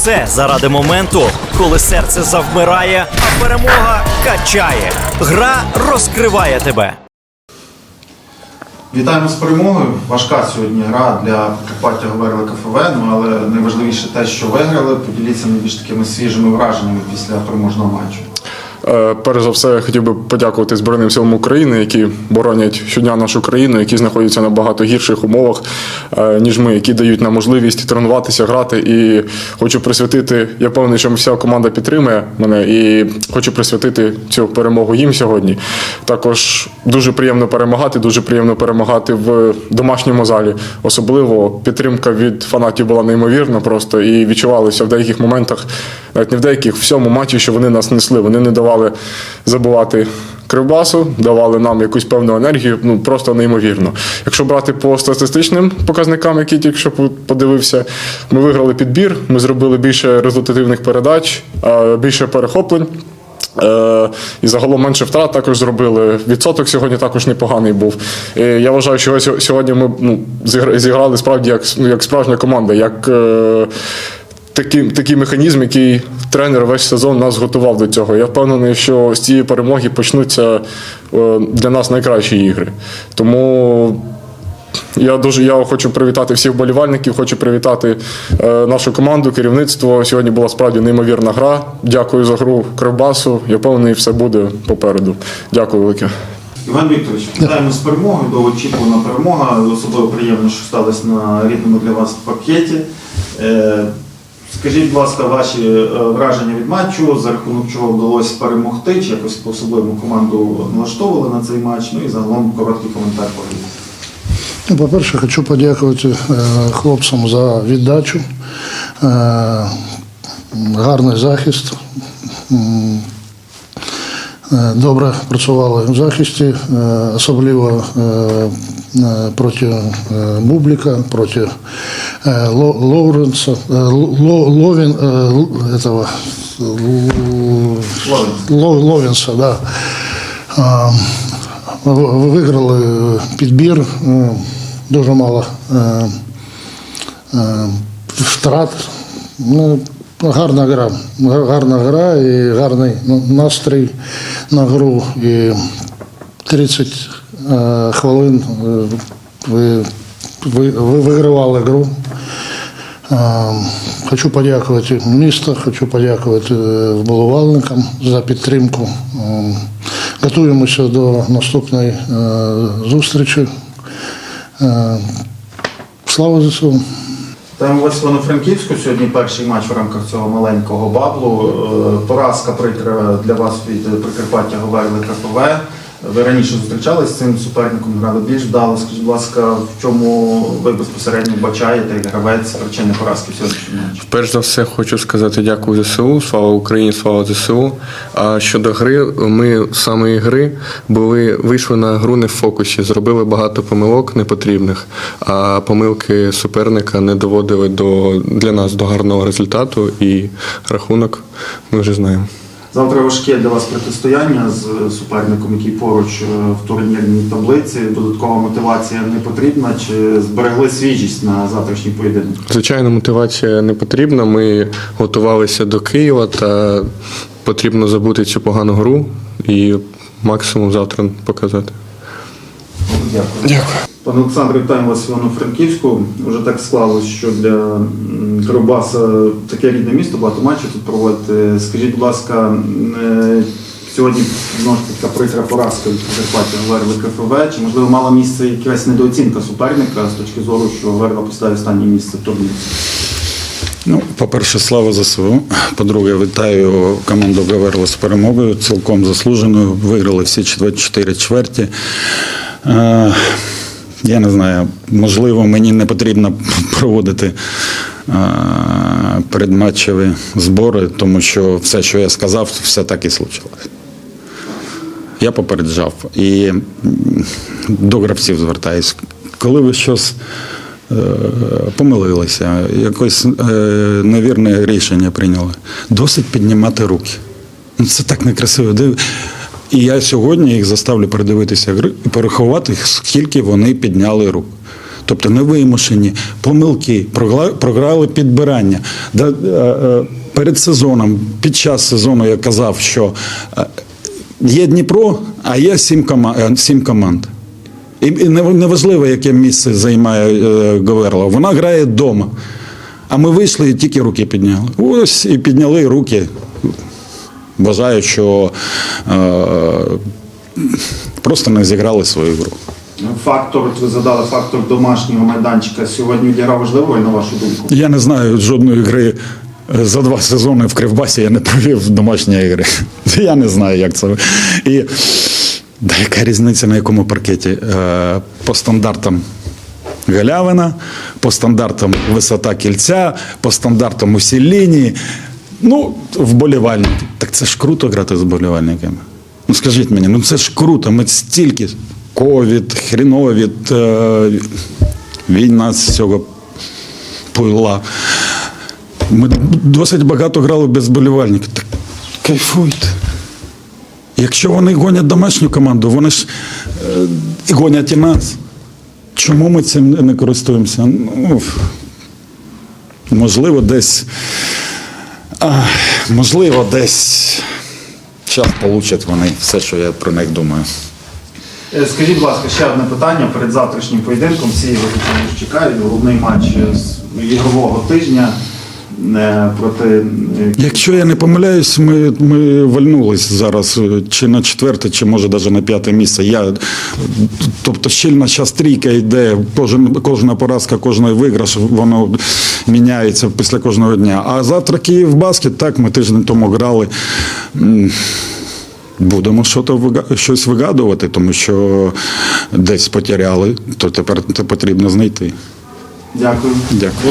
все заради моменту, коли серце завмирає, а перемога качає. Гра розкриває тебе. Вітаємо з перемогою. Важка сьогодні гра для Прикарпаття Говерли КФВ, ну але найважливіше те, що виграли. Поділіться найбільш такими свіжими враженнями після переможного матчу. Е, Перш за все, я хотів би подякувати Збройним силам України, які боронять щодня нашу країну, які знаходяться на багато гірших умовах, е, ніж ми, які дають нам можливість тренуватися, грати. І хочу присвятити. Я певний, що вся команда підтримує мене і хочу присвятити цю перемогу їм сьогодні. Також дуже приємно перемагати, дуже приємно перемагати в домашньому залі. Особливо підтримка від фанатів була неймовірна просто і відчувалося в деяких моментах, навіть не в деяких, в всьому матчі, що вони нас несли. Вони не давали забувати кривбасу, давали нам якусь певну енергію, ну просто неймовірно. Якщо брати по статистичним показникам, які тільки що подивився, ми виграли підбір, ми зробили більше результативних передач, е, більше перехоплень. Е, І загалом менше втрат також зробили. Відсоток сьогодні також непоганий був. І я вважаю, що сьогодні ми ну, зіграли справді як, ну, як справжня команда, як е, такий, такий механізм, який тренер весь сезон нас готував до цього. Я впевнений, що з цієї перемоги почнуться е, для нас найкращі ігри. Тому я дуже я хочу привітати всіх вболівальників, хочу привітати е, нашу команду, керівництво. Сьогодні була справді неймовірна гра. Дякую за гру Кривбасу. Я впевнений, все буде попереду. Дякую велике. Іван Вікторович, вітаємо з перемогою, довгоочікувана перемога. Особливо приємно, що сталося на рідному для вас пакеті. Е, Скажіть, будь ласка, ваші е, враження від матчу, за рахунок чого вдалося перемогти, чи якось по-особливому команду налаштовували на цей матч, ну і загалом короткий коментар по. Ну, По-перше, хочу подякувати е, хлопцям за віддачу, е, гарний захист. М, е, Добре працювали в захисті, е, особливо е, е, проти е, Бубліка, проти е, Ло- Лоуренса, е, Ло- Ловін, е, Л- этого, Л- Ло- Ловінса, да. А, в- Виграли підбір, е, дуже мало е, е, втрат. Гарна гра. Гарна гра і гарний ну, настрій на гру. І 30 е, хвилин е, ви, ви, ви вигравали гру. Е, Хочу подякувати місту, хочу подякувати вболівальникам за підтримку. Готуємося до наступної зустрічі. Слава ЗСУ! Там у вас Івано-Франківську сьогодні перший матч в рамках цього маленького баблу. Е, Поразка прикра для вас від Прикарпаття Говерли КФВ. Ви раніше зустрічалися з цим суперником, грали більш вдало. Скажіть, будь ласка, в чому ви безпосередньо бачаєте як гравець причини поразки в? Перш за все, хочу сказати дякую ЗСУ, слава Україні, слава ЗСУ. А щодо гри, ми з самої гри були вийшли на гру не в фокусі, зробили багато помилок непотрібних, а помилки суперника не доводили до для нас до гарного результату і рахунок ми вже знаємо. Завтра важке для вас протистояння з суперником, який поруч е, в турнірній таблиці. Додаткова мотивація не потрібна. Чи зберегли свіжість на завтрашній поєдинок? Звичайно, мотивація не потрібна. Ми готувалися до Києва та потрібно забути цю погану гру і максимум завтра показати. Дякую. Дякую. Пане Олександре, вітаємо вас Івано-Франківську. Вже так склалось, що для Кривбаса таке рідне місто, багато матчів тут проводити. Скажіть, будь ласка, е, сьогодні знову ж така прикра поразка від Закарпаття Верли КФВ. Чи можливо мала місце якась недооцінка суперника з точки зору, що Верла поставить останнє місце в турнірі? Ну, по-перше, слава ЗСУ. По-друге, вітаю команду Гаверла з перемогою, цілком заслуженою. Виграли всі чвер- чотири чверті. Я не знаю, можливо, мені не потрібно проводити е, передматчеві збори, тому що все, що я сказав, все так і случилось. Я попереджав і до гравців звертаюсь. Коли ви щось е, помилилися, якось е, невірне рішення прийняли, досить піднімати руки. Ну, це так некрасиво. І я сьогодні їх заставлю передивитися і порахувати, скільки вони підняли рук. тобто невимушені помилки, програли підбирання. Е, е, перед сезоном, під час сезону я казав, що е, є Дніпро, а є сім, кома- сім команд. І, неважливо, яке місце займає Говерло, вона грає вдома. А ми вийшли і тільки руки підняли. Ось і підняли руки. Вважаю, що е, просто не зіграли свою гру. Фактор, от ви задали фактор домашнього майданчика сьогодні важливу роль, на вашу думку. Я не знаю жодної гри е, за два сезони в Кривбасі я не провів домашньої гри. Я не знаю, як це. І да, яка різниця на якому паркеті? Е, По стандартам галявина, по стандартам висота кільця, по стандартам усі лінії. Ну, вболівальники. Так це ж круто грати з вболівальниками. Ну скажіть мені, ну це ж круто. Ми стільки ковід, хріновід, е, війна з цього пила. Ми досить багато грали без болівальників. Так кайфуйте. Якщо вони гонять домашню команду, вони ж е, гонять і нас. Чому ми цим не користуємося? Ну, можливо, десь. Можливо, десь час получать вони все, що я про них думаю. Е, Скажіть, будь ласка, ще одне питання перед завтрашнім поєдинком. Всі його чекають. Головний матч з ігрового тижня проти е, Якщо я не помиляюсь, ми, ми вальнулись зараз е, чи на четверте, чи може навіть на п'яте місце. Я, тобто щільна зараз трійка йде, кожен, кожна поразка, кожен виграш, воно міняється після кожного дня. А завтра Київ баскет, так, ми тиждень тому грали. Будемо щось вигадувати, тому що десь потеряли, то тепер це потрібно знайти. Дякую. Дякую.